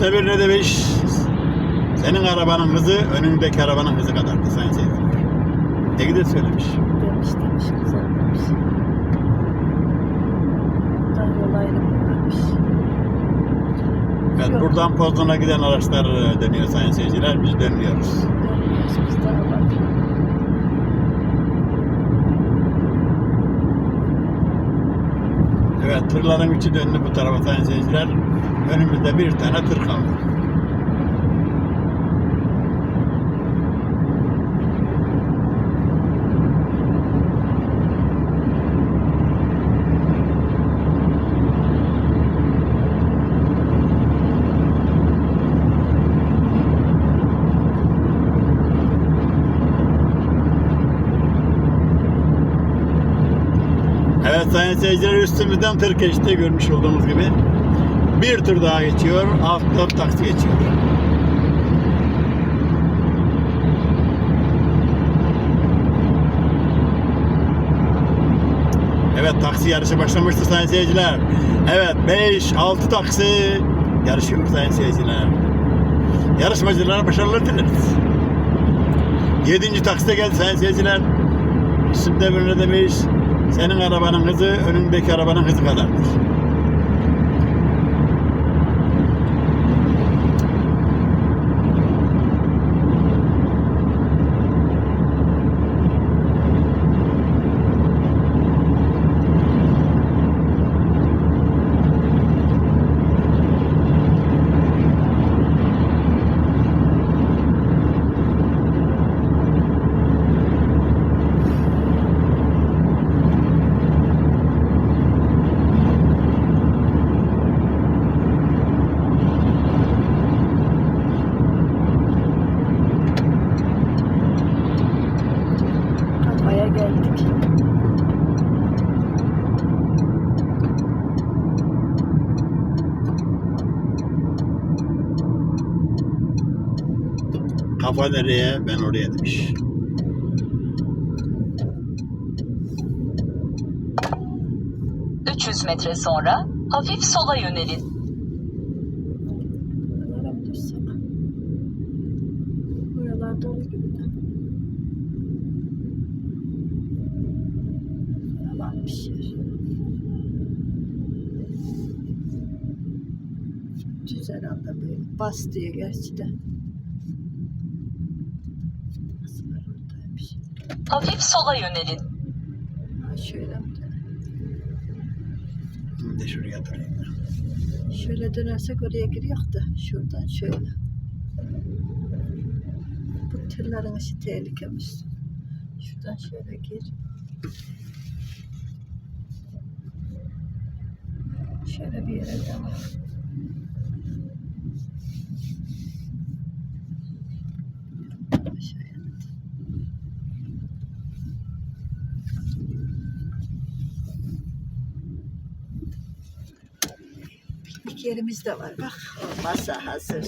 Bir ne demiş? Senin arabanın hızı önündeki arabanın hızı kadardı sayın seyirciler. Ne güzel söylemiş. Demiş demiş güzel demiş. Buradan yol ayrımı varmış. Evet, Yok. buradan Pozdan'a giden araçlar dönüyor sayın seyirciler. Biz dönmüyoruz. Dönmüyoruz biz daha Evet tırların içi döndü bu tarafa sayın seyirciler. Önümüzde bir tane tır kaldı. Sayın seyirciler üstümüzden tır geçti görmüş olduğunuz gibi. Bir tır daha geçiyor. Altta taksi geçiyor. Evet taksi yarışı başlamıştı sayın seyirciler. Evet 5-6 taksi yarışıyor sayın seyirciler. Yarışmacılara başarılar dileriz. 7. takside geldi sayın seyirciler. Üstünde bir ne demiş? Senin arabanın hızı önündeki arabanın hızı kadardır. Kafa nereye ben oraya demiş. ...300 metre sonra hafif sola yönelin. Düz herhalde böyle bas diye gerçi de. Hafif sola yönelin. Ha şöyle de şuraya durayım. Şöyle dönersek oraya giriyor da şuradan şöyle. Bu tırların işi tehlikemiz. Şuradan şöyle gir. Şöyle bir yere devam. Piknik yerimiz de var bak. Masa hazır.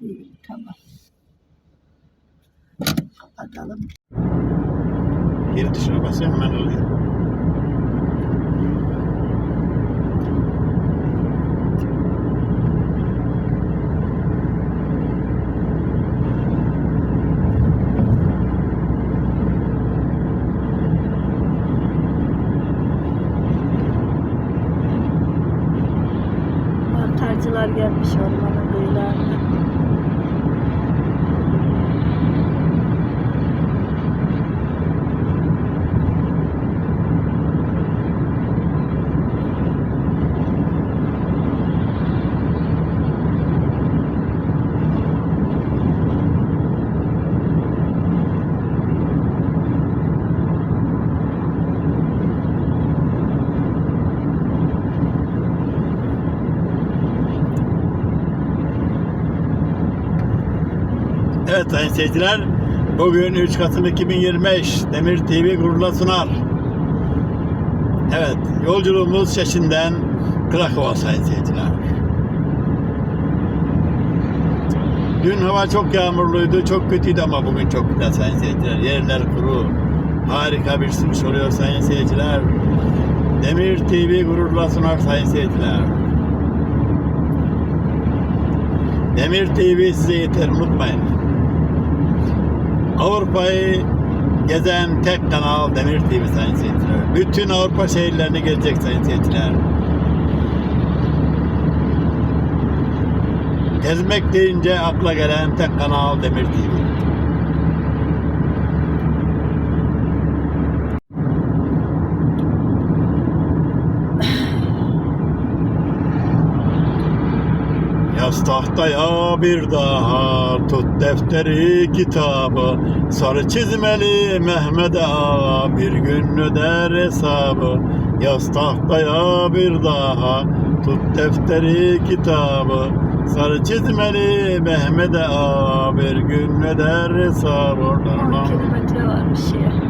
İyi tamam. Kapatalım. Geri dışına basıyor hemen oluyor. 也不行 Evet sayın seyirciler. Bugün 3 Kasım 2025 Demir TV gururla sunar. Evet yolculuğumuz Şeşin'den Krakow'a sayın seyirciler. Dün hava çok yağmurluydu, çok kötüydü ama bugün çok güzel sayın seyirciler. Yerler kuru. Harika bir sürüş oluyor sayın seyirciler. Demir TV gururla sunar sayın seyirciler. Demir TV size yeter unutmayın. Avrupa'yı gezen tek kanal Demir TV sayın seyirciler. Bütün Avrupa şehirlerini gezecek sayın seyirciler. Gezmek deyince akla gelen tek kanal Demir TV. Yaz tahtaya bir daha tut defteri kitabı. Sarı çizmeli Mehmet Ağa bir gün öder hesabı. Yaz tahtaya bir daha tut defteri kitabı. Sarı çizmeli Mehmet Ağa bir gün öder hesabı. 10 kilometre varmış ya.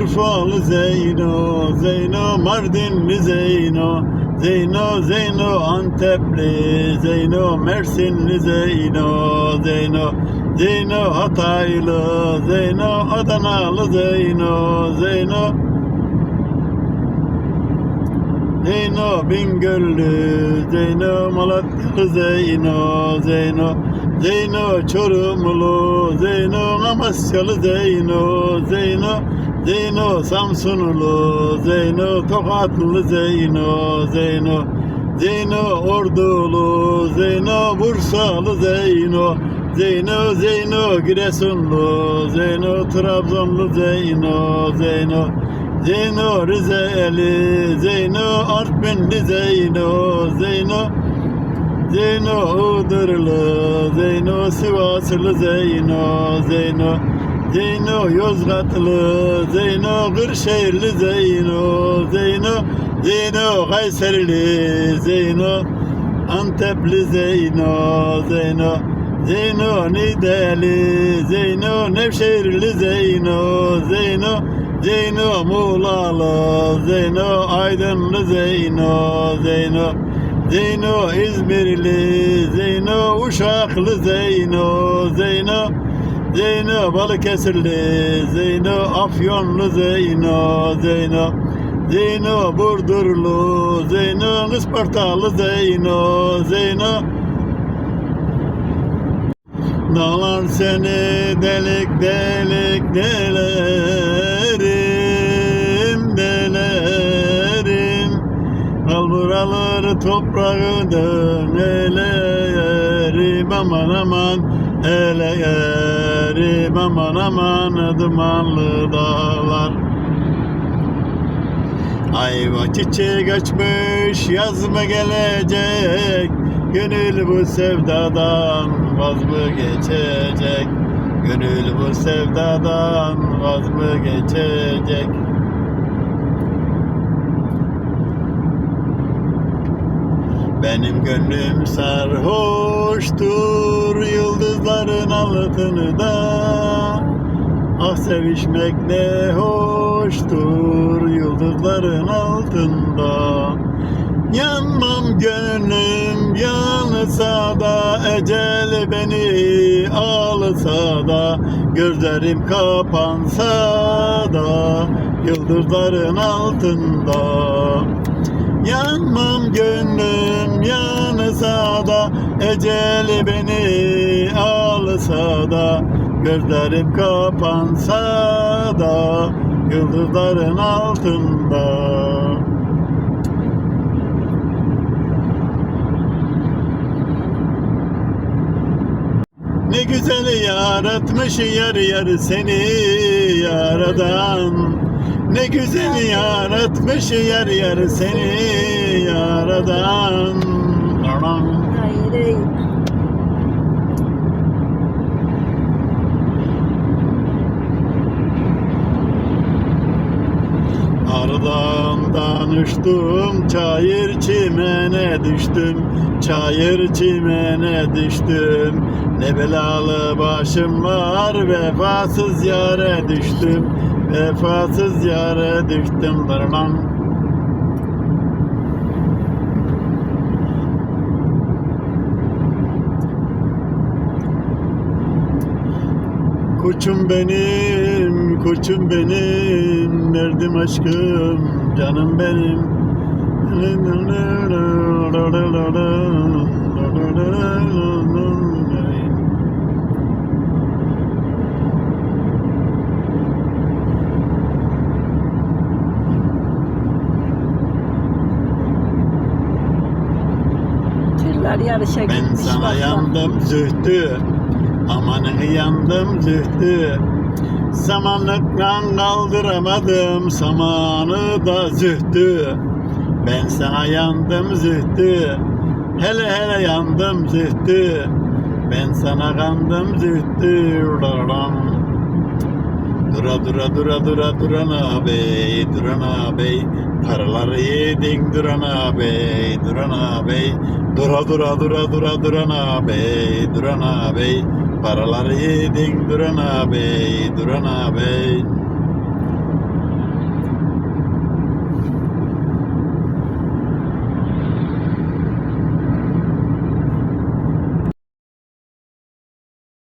Urfalı Zeyno, Zeyno Mardinli Zeyno, Zeyno Zeyno Antepli, Zeyno Mersinli Zeyno, Zeyno Zeyno Hataylı, Zeyno Adanalı Zeyno, Zeyno Zeyno Bingöllü, Zeyno Malatyalı Zeyno, Zeyno Zeyno Çorumlu, Zeyno Amasyalı Zeyno, Zeyno Zeyno Samsunlu, Zeyno Tokatlı Zeyno, Zeyno. Zeyno Ordulu, Zeyno Bursalı Zeyno, Zeyno Zeyno Giresunlu, Zeyno Trabzonlu Zeyno, Zeyno. Zeyno Rizeli, Zeyno Artvinli Zeyno, Zeyno. Zeyno Iğdırlı, Zeyno Sivaslı Zeyno, Zeyno Zeyno Yozgatlı, Zeyno Kırşehirli Zeyno, Zeyno Zeyno Kayserili, Zeyno Antepli Zeyno, Zeyno Zeyno Nideli, Zeyno Nevşehirli Zeyno, Zeyno Zeyno Muğlalı, Zeyno Aydınlı Zeyno, Zeyno Zeyno İzmirli, Zeyno Uşaklı Zeyno, Zeyno Zeyno Balıkesirli, Zeyno Afyonlu Zeyno, Zeyno. Zeyno Burdurlu, Zeyno Ispartalı Zeyno, Zeyno. Dağlar seni delik delik delerim, delerim. Kalburaları toprağı dönelerim. Aman aman eleyerim aman aman dumanlı dağlar. Ayva çiçek açmış yaz mı gelecek. Gönül bu sevdadan vaz mı geçecek? Gönül bu sevdadan vaz mı geçecek Benim gönlüm sarhoştur yıldızların altını da. Ah sevişmek ne hoştur yıldızların altında. Yanmam gönlüm yansa da Ecel beni alsa da. Gözlerim kapansa da Yıldızların altında Yanmam gönlüm yansa da Ecel beni alsa da Gözlerim kapansa da Yıldızların altında. Ne güzel yaratmış yar yar seni yaradan Ne güzel yaratmış yar yar seni yaradan Anam. Hayır. Ardağından uçtum, çayır çimene düştüm, çayır çimene düştüm. Ne belalı başım var, vefasız yare düştüm, vefasız yare düştüm. Dırnan. Koçum benim, koçum benim, derdim aşkım, canım benim. Yarışa Ben gitmiş. sana bak bak. yandım zühtü, amanını yandım zühtü. Samanlıkla kaldıramadım samanı da zühtü. Ben sana yandım zühtü, hele hele yandım zühtü. Ben sana kandım zühtü. Dura dura dura dura duran ağabey, duran ağabey Paraları yedin duran ağabey, duran ağabey Dura dura dura dura duran ağabey, duran ağabey Paraları yedin duran ağabey, duran ağabey